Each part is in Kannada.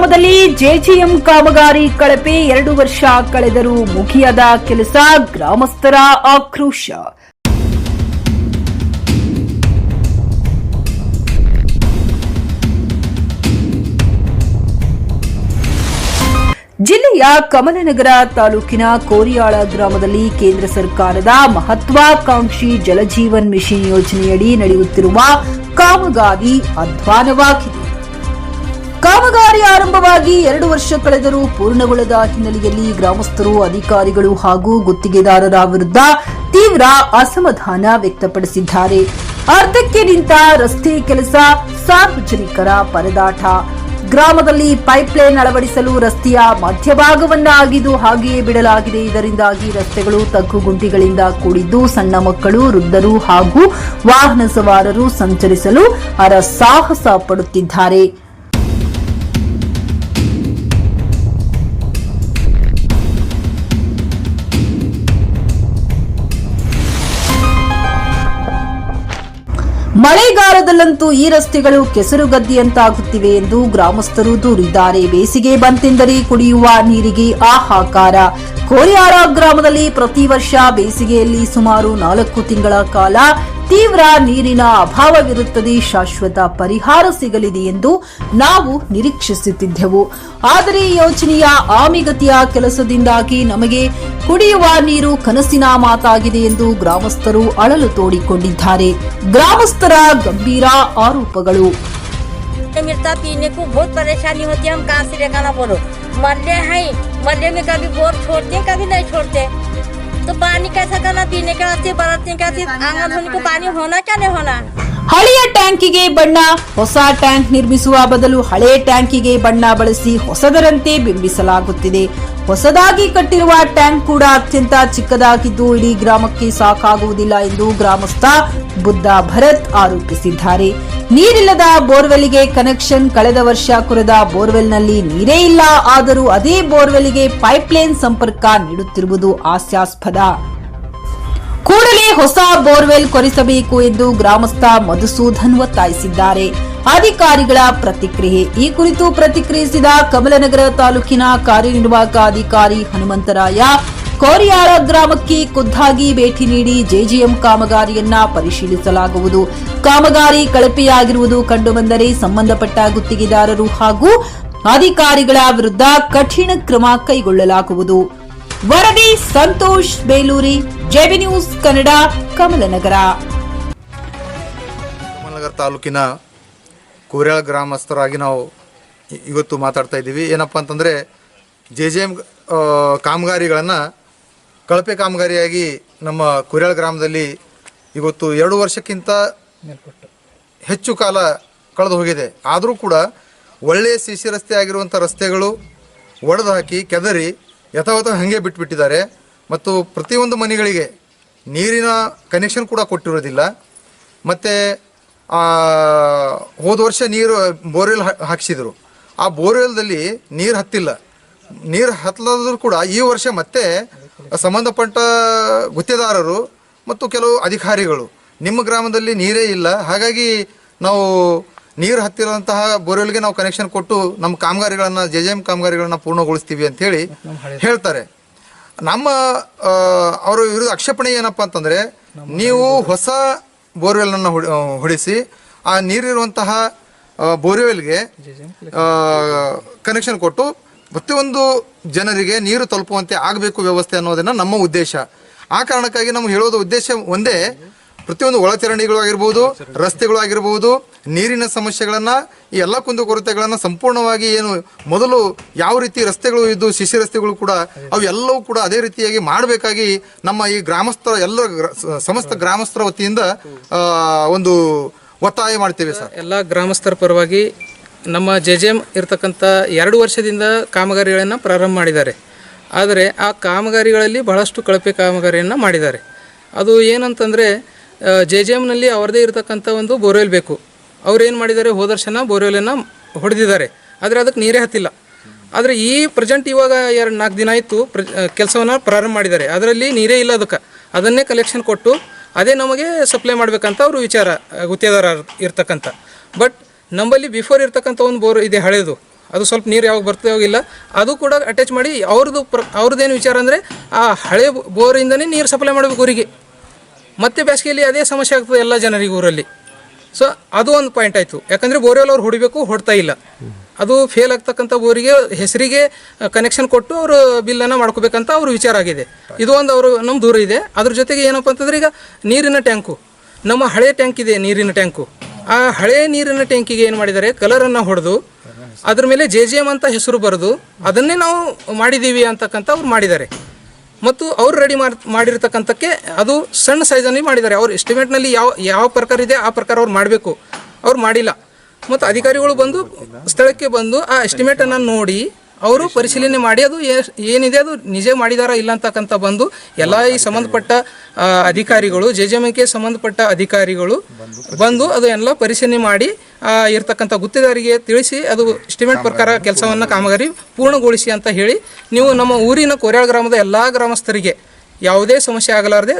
ಗ್ರಾಮದಲ್ಲಿ ಜೆಜಿಎಂ ಕಾಮಗಾರಿ ಕಳಪೆ ಎರಡು ವರ್ಷ ಕಳೆದರೂ ಮುಗಿಯದ ಕೆಲಸ ಗ್ರಾಮಸ್ಥರ ಆಕ್ರೋಶ. ಜಿಲ್ಲೆಯ ಕಮಲನಗರ ತಾಲೂಕಿನ ಕೋರಿಯಾಳ ಗ್ರಾಮದಲ್ಲಿ ಕೇಂದ್ರ ಸರ್ಕಾರದ ಮಹತ್ವಾಕಾಂಕ್ಷಿ ಜಲಜೀವನ್ ಮಿಷನ್ ಯೋಜನೆಯಡಿ ನಡೆಯುತ್ತಿರುವ ಕಾಮಗಾರಿ ಅಧ್ವಾನವಾಗಿದೆ ಕಾಮಗಾರಿ ಆರಂಭವಾಗಿ ಎರಡು ವರ್ಷ ಕಳೆದರೂ ಪೂರ್ಣಗೊಳ್ಳದ ಹಿನ್ನೆಲೆಯಲ್ಲಿ ಗ್ರಾಮಸ್ಥರು, ಅಧಿಕಾರಿಗಳು ಹಾಗೂ ಗುತ್ತಿಗೆದಾರರ ವಿರುದ್ಧ ತೀವ್ರ ಅಸಮಾಧಾನ ವ್ಯಕ್ತಪಡಿಸಿದ್ದಾರೆ. ಅರ್ಧಕ್ಕೆ ನಿಂತ ರಸ್ತೆ ಕೆಲಸ, ಸಾರ್ವಜನಿಕರ ಪರದಾಟ. ಗ್ರಾಮದಲ್ಲಿ ಪೈಪ್ಲೈನ್ ಅಳವಡಿಸಲು ರಸ್ತೆಯ ಮಧ್ಯಭಾಗವನ್ನ ಆಗಿದ್ದು ಹಾಗೆಯೇ ಬಿಡಲಾಗಿದೆ. ಇದರಿಂದಾಗಿ ರಸ್ತೆಗಳು ತಗ್ಗುಗುಂಟಿಗಳಿಂದ ಕೂಡಿದ್ದು ಸಣ್ಣ ಮಕ್ಕಳು, ವೃದ್ಧರು ಹಾಗೂ ವಾಹನ ಸವಾರರು ಸಂಚರಿಸಲು ಅರಸಾಹಸ ಪಡುತ್ತಿದ್ದಾರೆ. ಮಳೆಗಾಲದಲ್ಲಂತೂ ಈ ರಸ್ತೆಗಳು ಕೆಸರುಗದ್ದಿಯಂತಾಗುತ್ತಿವೆ ಎಂದು ಗ್ರಾಮಸ್ಥರು ದೂರಿದ್ದಾರೆ. ಬೇಸಿಗೆ ಬಂತೆಂದರೆ ಕುಡಿಯುವ ನೀರಿಗೆ ಆಹಾಕಾರ ಕೋರಿಯಾರ ಗ್ರಾಮದಲ್ಲಿ ಪ್ರತಿ ವರ್ಷ ಬೇಸಿಗೆಯಲ್ಲಿ ಸುಮಾರು ನಾಲ್ಕು ತಿಂಗಳ ಕಾಲ ತೀವ್ರ ನೀರಿನ ಅಭಾವವಿರುತ್ತದೆ ಶಾಶ್ವತ ಪರಿಹಾರ ಸಿಗಲಿದೆ ಎಂದು ನಾವು ನಿರೀಕ್ಷಿಸುತ್ತಿದ್ದೆವು ಆದರೆ ಈ ಯೋಜನೆಯ ಆಮಿಗತಿಯ ಕೆಲಸದಿಂದಾಗಿ ನಮಗೆ ಕುಡಿಯುವ ನೀರು ಕನಸಿನ ಮಾತಾಗಿದೆ ಎಂದು ಗ್ರಾಮಸ್ಥರು ಅಳಲು ತೋಡಿಕೊಂಡಿದ್ದಾರೆ ಗ್ರಾಮಸ್ಥರ ಗಂಭೀರ ಆರೋಪಗಳು मिलता पीने को बहुत परेशानी होती है हम कहाँ से लेकर बोलो मरले हैं मरले में कभी बोर छोड़ते हैं कभी नहीं छोड़ते तो पानी कैसा करना पीने के वास्ते बरतने के वास्ते आंगन धोने को पानी होना क्या नहीं होना ಹಳೆಯ ಟ್ಯಾಂಕಿಗೆ ಬಣ್ಣ ಹೊಸ ಟ್ಯಾಂಕ್ ನಿರ್ಮಿಸುವ ಬದಲು ಹಳೆ ಟ್ಯಾಂಕಿಗೆ ಬಣ್ಣ ಬಳಸಿ ಹೊಸದರಂತೆ ಬಿಂಬಿಸಲಾಗುತ್ತಿದೆ ಹೊಸದಾಗಿ ಕಟ್ಟಿರುವ ಟ್ಯಾಂಕ್ ಕೂಡ ಅತ್ಯಂತ ಚಿಕ್ಕದಾಗಿದ್ದು ಇಡೀ ಗ್ರಾಮಕ್ಕೆ ಸಾಕಾಗುವುದಿಲ್ಲ ಎಂದು ಗ್ರಾಮಸ್ಥ ಬುದ್ಧ ಭರತ್ ಆರೋಪಿಸಿದ್ದಾರೆ ನೀರಿಲ್ಲದ ಬೋರ್ವೆಲ್ಗೆ ಕನೆಕ್ಷನ್ ಕಳೆದ ವರ್ಷ ಕುರೆದ ಬೋರ್ವೆಲ್ನಲ್ಲಿ ನೀರೇ ಇಲ್ಲ. ಆದರೂ ಅದೇ ಬೋರ್ವೆಲ್ಗೆ ಪೈಪ್ಲೈನ್ ಸಂಪರ್ಕ ನೀಡುತ್ತಿರುವುದು ಹಾಸ್ಯಾಸ್ಪದ. ಕೂಡಲೇ ಹೊಸ ಬೋರ್ವೆಲ್ ಕೊರೆಸಬೇಕು ಎಂದು ಗ್ರಾಮಸ್ಥ ಮಧುಸೂದನ್ ಒತ್ತಾಯಿಸಿದ್ದಾರೆ. ಅಧಿಕಾರಿಗಳ ಪ್ರತಿಕ್ರಿಯೆ. ಈ ಕುರಿತು ಪ್ರತಿಕ್ರಿಯಿಸಿದ ಕಮಲನಗರ ತಾಲೂಕಿನ ಕಾರ್ಯನಿರ್ವಾಹಕ ಅಧಿಕಾರಿ ಹನುಮಂತರಾಯ ಕೋರಿಯಾಳ ಗ್ರಾಮಕ್ಕೆ ಖುದ್ದಾಗಿ ಭೇಟಿ ನೀಡಿ ಜೆಜಿಎಂ ಕಾಮಗಾರಿಯನ್ನ ಪರಿಶೀಲಿಸಲಾಗುವುದು. ಕಾಮಗಾರಿ ಕಳಪೆಯಾಗಿರುವುದು ಕಂಡುಬಂದರೆ ಸಂಬಂಧಪಟ್ಟ ಗುತ್ತಿಗೆದಾರರು ಹಾಗೂ ಅಧಿಕಾರಿಗಳ ವಿರುದ್ಧ ಕಠಿಣ ಕ್ರಮ ಕೈಗೊಳ್ಳಲಾಗುವುದು. ವರದಿ ಸಂತೋಷ್ ಬೇಲೂರಿ, ಜೆಬಿ ನ್ಯೂಸ್ ಕನ್ನಡ, ಕಮಲನಗರ. ಕಮಲನಗರ ತಾಲೂಕಿನ ಕೋರಿಯಾಳ ಗ್ರಾಮಸ್ಥರಾಗಿ ನಾವು ಇವತ್ತು ಮಾತಾಡ್ತಾ ಇದ್ದೀವಿ. ಏನಪ್ಪ ಅಂತಂದರೆ ಜೆ ಜೆ ಎಂ ಕಾಮಗಾರಿಗಳನ್ನು ಕಳಪೆ ಕಾಮಗಾರಿಯಾಗಿ ನಮ್ಮ ಕುರ್ಯಾಳ ಗ್ರಾಮದಲ್ಲಿ ಇವತ್ತು ಎರಡು ವರ್ಷಕ್ಕಿಂತ ಹೆಚ್ಚು ಕಾಲ ಕಳೆದು ಹೋಗಿದೆ. ಆದರೂ ಕೂಡ ಒಳ್ಳೆಯ ಸಿ ಸಿ ರಸ್ತೆ ಆಗಿರುವಂಥ ರಸ್ತೆಗಳು ಒಡೆದು ಹಾಕಿ, ಕೆದರಿ ಯಥಾವತ ಹಾಗೆ ಬಿಟ್ಬಿಟ್ಟಿದ್ದಾರೆ. ಮತ್ತು ಪ್ರತಿಯೊಂದು ಮನೆಗಳಿಗೆ ನೀರಿನ ಕನೆಕ್ಷನ್ ಕೂಡ ಕೊಟ್ಟಿರೋದಿಲ್ಲ. ಮತ್ತು ಹೋದ ವರ್ಷ ನೀರು ಬೋರ್ವೆಲ್ ಹಾಕಿಸಿದರು. ಆ ಬೋರ್ವೆಲ್ದಲ್ಲಿ ನೀರು ಹತ್ತಿಲ್ಲ. ನೀರು ಹತ್ತಲಾದರೂ ಕೂಡ ಈ ವರ್ಷ ಮತ್ತೆ ಸಂಬಂಧಪಟ್ಟ ಗುತ್ತಿದಾರರು ಮತ್ತು ಕೆಲವು ಅಧಿಕಾರಿಗಳು. ನಿಮ್ಮ ಗ್ರಾಮದಲ್ಲಿ ನೀರೇ ಇಲ್ಲ. ಹಾಗಾಗಿ ನಾವು ನೀರು ಹತ್ತಿರುವಂತಹ ಬೋರ್ವೆಲ್ಗೆ ನಾವು ಕನೆಕ್ಷನ್ ಕೊಟ್ಟು ನಮ್ಮ ಕಾಮಗಾರಿಗಳನ್ನು ಜೆ ಜೆ ಎಂ ಕಾಮಗಾರಿಗಳನ್ನು ಪೂರ್ಣಗೊಳಿಸ್ತೀವಿ ಅಂತೇಳಿ ಹೇಳ್ತಾರೆ. ನಮ್ಮ ಅವರು ವಿರುದ್ಧ ಆಕ್ಷೇಪಣೆ ಏನಪ್ಪ ಅಂತಂದರೆ, ನೀವು ಹೊಸ ಬೋರ್ವೆಲನ್ನು ಹೊಡಿ- ಹೊಡಿಸಿ, ಆ ನೀರಿರುವಂತಹ ಬೋರ್ವೆಲ್ಗೆ ಕನೆಕ್ಷನ್ ಕೊಟ್ಟು ಪ್ರತಿಯೊಂದು ಜನರಿಗೆ ನೀರು ತಲುಪುವಂತೆ ಆಗಬೇಕು ವ್ಯವಸ್ಥೆ ಅನ್ನೋದನ್ನ ನಮ್ಮ ಉದ್ದೇಶ. ಆ ಕಾರಣಕ್ಕಾಗಿ ನಾವು ಹೇಳೋದು ಉದ್ದೇಶ ಒಂದೇ, ಪ್ರತಿಯೊಂದು ಒಳಚರಂಡಿಗಳು ಆಗಿರ್ಬೋದು, ರಸ್ತೆಗಳು ಆಗಿರ್ಬೋದು, ನೀರಿನ ಸಮಸ್ಯೆಗಳನ್ನು, ಈ ಎಲ್ಲ ಕುಂದುಕೊರತೆಗಳನ್ನು ಸಂಪೂರ್ಣವಾಗಿ ಏನು ಮೊದಲು ಯಾವ ರೀತಿ ರಸ್ತೆಗಳು ಇದ್ದು ಶಿಶಿ ರಸ್ತೆಗಳು ಕೂಡ ಅವೆಲ್ಲವೂ ಕೂಡ ಅದೇ ರೀತಿಯಾಗಿ ಮಾಡಬೇಕಾಗಿ ನಮ್ಮ ಈ ಗ್ರಾಮಸ್ಥರ ಎಲ್ಲ ಸಮಸ್ತ ಗ್ರಾಮಸ್ಥರ ವತಿಯಿಂದ ಒಂದು ಒತ್ತಾಯ ಮಾಡ್ತೇವೆ ಸರ್. ಎಲ್ಲ ಗ್ರಾಮಸ್ಥರ ಪರವಾಗಿ ನಮ್ಮ ಜೆ ಜೆ ಎಂ ಇರತಕ್ಕಂಥ ಎರಡು ವರ್ಷದಿಂದ ಕಾಮಗಾರಿಗಳನ್ನು ಪ್ರಾರಂಭ ಮಾಡಿದ್ದಾರೆ. ಆದರೆ ಆ ಕಾಮಗಾರಿಗಳಲ್ಲಿ ಬಹಳಷ್ಟು ಕಳಪೆ ಕಾಮಗಾರಿಯನ್ನು ಮಾಡಿದ್ದಾರೆ. ಅದು ಏನಂತಂದರೆ ಜೆ ಜೆ ಎಮ್ನಲ್ಲಿ ಅವ್ರದ್ದೇ ಇರತಕ್ಕಂಥ ಒಂದು ಬೋರ್ವೆಲ್ ಬೇಕು. ಅವ್ರು ಏನು ಮಾಡಿದ್ದಾರೆ ಹೋದರ್ಶನ ಬೋರ್ವೆಲನ್ನು ಹೊಡೆದಿದ್ದಾರೆ. ಆದರೆ ಅದಕ್ಕೆ ನೀರೇ ಹತ್ತಿಲ್ಲ. ಆದರೆ ಈ ಪ್ರೆಸೆಂಟ್ ಇವಾಗ ಎರಡು ನಾಲ್ಕು ದಿನ ಆಯಿತು, ಪ್ರ ಕೆಲಸವನ್ನು ಪ್ರಾರಂಭ ಮಾಡಿದ್ದಾರೆ. ಅದರಲ್ಲಿ ನೀರೇ ಇಲ್ಲ ಅದಕ್ಕೆ. ಅದನ್ನೇ ಕಲೆಕ್ಷನ್ ಕೊಟ್ಟು, ಅದೇ ನಮಗೆ ಸಪ್ಲೈ ಮಾಡಬೇಕಂತ ಅವರು ವಿಚಾರ ಗುತ್ತೇದಾರ ಇರ್ತಕ್ಕಂಥ. ಬಟ್ ನಮ್ಮಲ್ಲಿ ಬಿಫೋರ್ ಇರ್ತಕ್ಕಂಥ ಒಂದು ಬೋರ್ ಇದೆ ಹಳೆಯದು ಅದು ಸ್ವಲ್ಪ ನೀರು ಯಾವಾಗ ಬರ್ತದೆ ಹೋಗಿಲ್ಲ ಅದು ಕೂಡ ಅಟ್ಯಾಚ್ ಮಾಡಿ ಅವ್ರದ್ದು ಪ್ರ ಅವ್ರದ್ದೇನು ವಿಚಾರ ಅಂದರೆ ಆ ಹಳೆ ಬೋರಿಂದನೇ ನೀರು ಸಪ್ಲೈ ಮಾಡಬೇಕು ಊರಿಗೆ. ಮತ್ತೆ ಬೇಸಿಗೆಯಲ್ಲಿ ಅದೇ ಸಮಸ್ಯೆ ಆಗ್ತದೆ ಎಲ್ಲ ಜನರಿಗೆ ಊರಲ್ಲಿ. ಸೊ ಅದು ಒಂದು ಪಾಯಿಂಟ್ ಆಯಿತು. ಯಾಕಂದರೆ ಬೋರ್ವೆಲ್ ಅವ್ರು ಹೊಡಿಬೇಕು, ಹೊಡ್ತಾ ಇಲ್ಲ. ಅದು ಫೇಲ್ ಆಗ್ತಕ್ಕಂಥ ಬೋರಿಗೆ ಹೆಸರಿಗೆ ಕನೆಕ್ಷನ್ ಕೊಟ್ಟು ಅವರು ಬಿಲ್ಲನ್ನು ಮಾಡ್ಕೋಬೇಕಂತ ಅವ್ರ ವಿಚಾರ ಆಗಿದೆ. ಇದು ಒಂದು ಅವರು ನಮ್ಮ ದೂರ ಇದೆ. ಅದ್ರ ಜೊತೆಗೆ ಏನಪ್ಪ ಅಂತಂದ್ರೆ ಈಗ ನೀರಿನ ಟ್ಯಾಂಕು ನಮ್ಮ ಹಳೆ ಟ್ಯಾಂಕ್ ಇದೆ ನೀರಿನ ಟ್ಯಾಂಕು ಆ ಹಳೆ ನೀರಿನ ಟ್ಯಾಂಕಿಗೆ ಏನು ಮಾಡಿದ್ದಾರೆ? ಕಲರನ್ನು ಹೊಡೆದು ಅದ್ರ ಮೇಲೆ ಜೆ ಜೆ ಎಂ ಅಂತ ಹೆಸರು ಬರೆದು ಅದನ್ನೇ ನಾವು ಮಾಡಿದ್ದೀವಿ ಅಂತಕ್ಕಂಥ ಅವ್ರು ಮಾಡಿದ್ದಾರೆ. ಮತ್ತು ಅವ್ರು ರೆಡಿ ಮಾಡಿ, ಮಾಡಿರ್ತಕ್ಕಂಥಕ್ಕೆ ಅದು ಸಣ್ಣ ಸೈಜಲ್ಲಿ ಮಾಡಿದ್ದಾರೆ. ಅವ್ರ ಎಸ್ಟಿಮೇಟ್ನಲ್ಲಿ ಯಾವ ಯಾವ ಪ್ರಕಾರ ಇದೆ ಆ ಪ್ರಕಾರ ಅವ್ರು ಮಾಡಬೇಕು. ಅವ್ರು ಮಾಡಿಲ್ಲ. ಮತ್ತು ಅಧಿಕಾರಿಗಳು ಬಂದು ಸ್ಥಳಕ್ಕೆ ಬಂದು ಆ ಎಸ್ಟಿಮೇಟನ್ನು ನೋಡಿ ಅವರು ಪರಿಶೀಲನೆ ಮಾಡಿ ಅದು ಏನಿದೆ ಅದು ನಿಜ ಮಾಡಿದಾರಾ ಇಲ್ಲ ಅಂತಕ್ಕಂಥ ಬಂದು ಎಲ್ಲ ಈ ಸಂಬಂಧಪಟ್ಟ ಅಧಿಕಾರಿಗಳು ಜೆ ಜೆ ಕೆ ಸಂಬಂಧಪಟ್ಟ ಅಧಿಕಾರಿಗಳು ಬಂದು ಅದು ಎಲ್ಲ ಪರಿಶೀಲನೆ ಮಾಡಿ ಇರ್ತಕ್ಕಂಥ ಗುತ್ತಿದಾರಿಗೆ ತಿಳಿಸಿ ಅದು ಎಸ್ಟಿಮೇಟ್ ಪ್ರಕಾರ ಕೆಲಸವನ್ನು ಕಾಮಗಾರಿ ಪೂರ್ಣಗೊಳಿಸಿ ಅಂತ ಹೇಳಿ, ನೀವು ನಮ್ಮ ಊರಿನ ಕೊರ್ಯಾಳ ಗ್ರಾಮದ ಎಲ್ಲ ಗ್ರಾಮಸ್ಥರಿಗೆ ಯಾವುದೇ ಸಮಸ್ಯೆ ಆಗಲಾರದೆ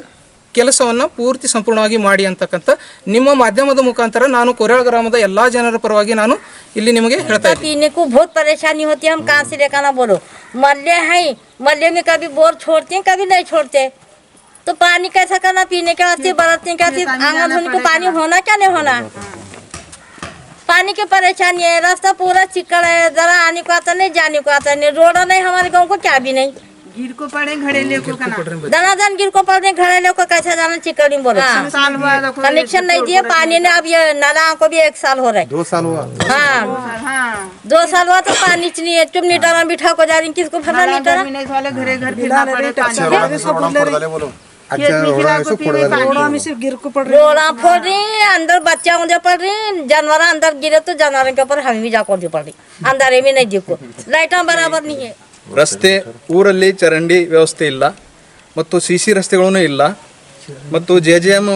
ಕೆಲಸವನ್ನು ಪೂರ್ತಿ ಸಂಪೂರ್ಣವಾಗಿ ಮಾಡಿ ಅಂತಕ್ಕಂಥ ನಿಮ್ಮ ಮಾಧ್ಯಮದ ಮುಖಾಂತರ ನಾನು ಕೊರ್ಯಾಳ ಗ್ರಾಮದ ಎಲ್ಲ ಜನರ ಪರವಾಗಿ ನಾನು ಇಲ್ಲಿ ನಿಮಗೆ ಹೇಳ್ತಾ ಇದ್ದೀನಿ पीने को बहुत परेशानी होती है हम कहाँ से लेकर आना बोलो मल्ले हैं मल्ले में कभी बोर छोड़ते हैं कभी नहीं छोड़ते तो पानी कैसा करना पीने के वास्ते बरतने के वास्ते आंगन धोने को पानी होना क्या नहीं होना पानी की परेशानी है रास्ता पूरा चिकड़ है जरा आने को आता नहीं जाने को आता नहीं रोड नहीं हमारे गांव को क्या भी नहीं गिर को पड़े का दनादन कैसा जाना चिकड़ी बोलो? साल कनेक्शन नहीं दिए पानी ने अब ये नाला को भी एक साल हो रहा है। दो साल हुआ। हाँ। हाँ। दो साल हुआ तो पानी नहीं है तुम मीटर में बिठा को जा रही किसको भरना घरे घर फिरना पड़े पानी। रोड़ा फोड़ रही अंदर बच्चा मुझे पड़ रही जानवर अंदर गिरे तो जानवर के ऊपर हमें भी जाकर पड़ रही अंदर में नहीं देखो। लाइटा बराबर नहीं है। ರಸ್ತೆ ಊರಲ್ಲಿ ಚರಂಡಿ ವ್ಯವಸ್ಥೆ ಇಲ್ಲ, ಮತ್ತು ಸಿ ಸಿ ರಸ್ತೆಗಳೂ ಇಲ್ಲ, ಮತ್ತು ಜೆ ಜೆ ಎಂ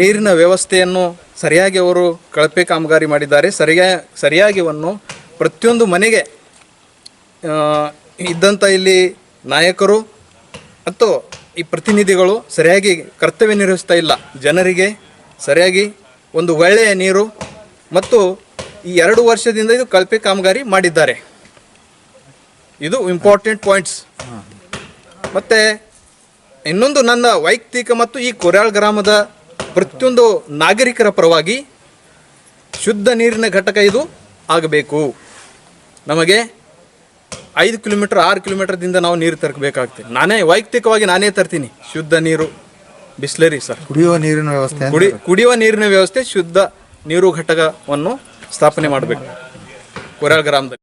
ನೀರಿನ ವ್ಯವಸ್ಥೆಯನ್ನು ಸರಿಯಾಗಿ ಅವರು ಕಳಪೆ ಕಾಮಗಾರಿ ಮಾಡಿದ್ದಾರೆ. ಸರಿಯಾ, ಸರಿಯಾಗಿವನ್ನು ಪ್ರತಿಯೊಂದು ಮನೆಗೆ ಇದ್ದಂಥ ಇಲ್ಲಿ ನಾಯಕರು ಮತ್ತು ಈ ಪ್ರತಿನಿಧಿಗಳು ಸರಿಯಾಗಿ ಕರ್ತವ್ಯ ನಿರ್ವಹಿಸ್ತಾ ಇಲ್ಲ. ಜನರಿಗೆ ಸರಿಯಾಗಿ ಒಂದು ಒಳ್ಳೆಯ ನೀರು ಮತ್ತು ಈ ಎರಡು ವರ್ಷದಿಂದ ಇದು ಕಳಪೆ ಕಾಮಗಾರಿ ಮಾಡಿದ್ದಾರೆ. ಇದು ಇಂಪಾರ್ಟೆಂಟ್ ಪಾಯಿಂಟ್ಸ್ ಮತ್ತು ಇನ್ನೊಂದು ನನ್ನ ವೈಯಕ್ತಿಕ ಮತ್ತು ಈ ಕೊರ್ಯಾಳ್ ಗ್ರಾಮದ ಪ್ರತಿಯೊಂದು ನಾಗರಿಕರ ಪರವಾಗಿ ಶುದ್ಧ ನೀರಿನ ಘಟಕ ಇದು ಆಗಬೇಕು. ನಮಗೆ ಐದು ಕಿಲೋಮೀಟರ್ ಆರು ಕಿಲೋಮೀಟರ್ದಿಂದ ನಾವು ನೀರು ತರಬೇಕಾಗ್ತದೆ ನಾನೇ ವೈಯಕ್ತಿಕವಾಗಿ ನಾನೇ ತರ್ತೀನಿ. ಶುದ್ಧ ನೀರು ಬಿಸ್ಲರಿ ಸರ್. ಕುಡಿಯುವ ನೀರಿನ ವ್ಯವಸ್ಥೆ ಕುಡಿ ಕುಡಿಯುವ ನೀರಿನ ವ್ಯವಸ್ಥೆ ಶುದ್ಧ ನೀರು ಘಟಕವನ್ನು ಸ್ಥಾಪನೆ ಮಾಡಬೇಕು. ಕೊರ್ಯಾಳ್ ಗ್ರಾಮದಲ್ಲಿ.